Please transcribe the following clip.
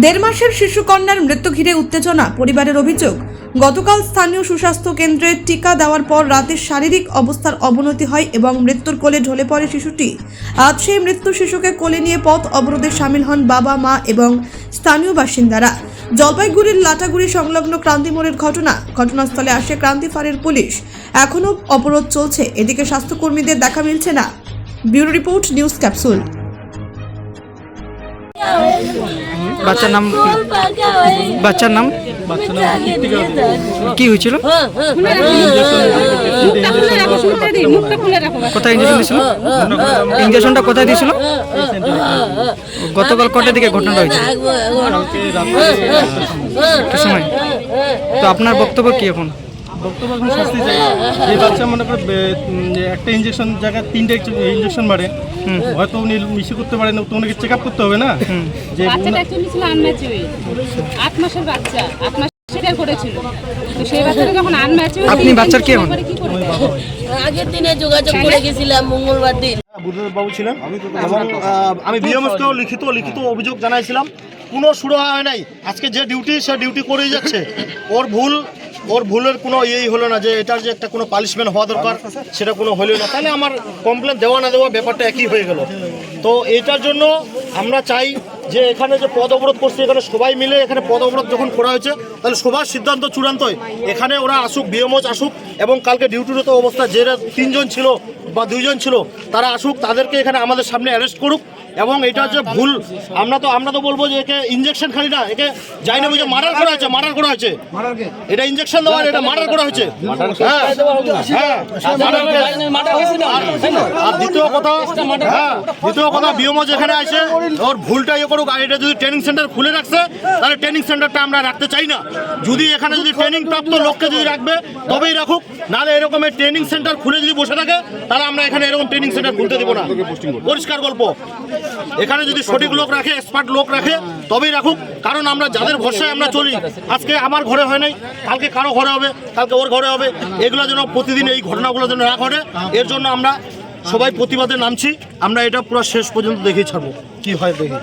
দেড় মাসের শিশুকন্যার মৃত্যু ঘিরে উত্তেজনা, পরিবারের অভিযোগ। গতকাল স্থানীয় সুস্বাস্থ্য কেন্দ্রে টিকা দেওয়ার পর রাতে শারীরিক অবস্থার অবনতি হয় এবং মৃত্যুর কোলে ঢলে পড়ে শিশুটি। আজ সেই মৃত্যু শিশুকে কোলে নিয়ে পথ অবরোধে সামিল হন বাবা, মা এবং স্থানীয় বাসিন্দারা। জলপাইগুড়ির লাটাগুড়ি সংলগ্ন ক্রান্তি মোড়ের ঘটনা। ঘটনাস্থলে আসে ক্রান্তি পুলিশ। এখনও অবরোধ চলছে। এদিকে স্বাস্থ্যকর্মীদের দেখা মিলছে না। Bureau report, news capsule. বাচ্চার নাম বাচ্চার নাম? কি হয়েছিল? কোথায় ইঞ্জেকশন দিয়েছিল? ইঞ্জেকশনটা কোথায় দিয়েছিল? গতকাল কটার দিকে ঘটনাটা হয়েছে? সময়? তো আপনার বক্তব্য কি এখন? বক্তব্য এখন শাস্তি চাই। এই বাচ্চা মনে করে একটা ইঞ্জেকশন জায়গায় তিনটে ইঞ্জেকশন মারে হয়তো উনি মিশে করতে পারেন তো ওনাকে চেক আপ করতে হবে না? যে বাচ্চাটা অ্যাকচুয়ালি ছিল আট মাসের বাচ্চা আট মাস স্বীকার করেছিল। তো সেই বাচ্চাটা যখন আপনি বাচ্চার কে হন? আগের দিনে যোগাযোগ করে গেছিলাম মঙ্গলবার দিন। বুদ্ধদেব বাবু ছিলেন। এবং আমি বিএমএসকেও লিখিত লিখিত অভিযোগ জানাইছিলাম। কোনো শুরু হয় নাই। আজকে যে ডিউটি সে ডিউটি করেই যাচ্ছে। ওর ভুল ওর ভুলের কোনো ইয়েই হলো না যে এটার যে একটা কোনো পালিশমেন্ট হওয়া দরকার, সেটা কোনো হলো না। তাহলে আমার কমপ্লেন দেওয়া না দেওয়া ব্যাপারটা একই হয়ে গেল। তো এটার জন্য আমরা চাই যে এখানে যে পদ অবরোধ করছে, এখানে সবাই মিলে এখানে পদ অবরোধ যখন করা হয়েছে, তাহলে সবার সিদ্ধান্ত চূড়ান্তই। এখানে ওরা আসুক বিএমওচ আসুক, এবং কালকে ডিউটিরত অবস্থা যে তিনজন ছিল বা দুইজন ছিল, তারা আসুক, তাদেরকে এখানে আমাদের সামনে অ্যারেস্ট করুক। এবং এটা হচ্ছে ভুল। আমরা তো আমরা তো বলব যে একে ইঞ্জেকশন খালি না একে যাই না বুঝে মার্ডার করা হয়েছে মার্ডার করা হয়েছে। এটা ইঞ্জেকশন দেওয়া এটা মার্ডার করা হয়েছে। হ্যাঁ হ্যাঁ আর দ্বিতীয় কথা হ্যাঁ দ্বিতীয় কথা বিএমও যেখানে আছে ওর ভুলটা ইয়ে করুক আর এটা যদি ট্রেনিং সেন্টার খুলে রাখছে তাহলে ট্রেনিং সেন্টারটা আমরা রাখতে চাই না। যদি এখানে যদি ট্রেনিং প্রাপ্ত লোককে যদি রাখবে তবেই রাখুক নাহলে এরকমের ট্রেনিং সেন্টার খুলে যদি বসে থাকে তাহলে আমরা এখানে এরকম ট্রেনিং সেন্টার খুলতে দেবো না। পরিষ্কার গল্প। এখানে যদি সঠিক লোক রাখে এক্সপার্ট লোক রাখে তবেই রাখুক। কারণ আমরা যাদের ভরসায় আমরা চলি আজকে আমার ঘরে হয় নাই কালকে কারও ঘরে হবে কালকে ওর ঘরে হবে এগুলো যেন প্রতিদিন এই ঘটনাগুলো যেন না ঘটে এর জন্য আমরা সবাই প্রতিবাদে নামছি। আমরা এটা পুরো শেষ পর্যন্ত দেখেই ছাড়বো। কি হয় দেখি?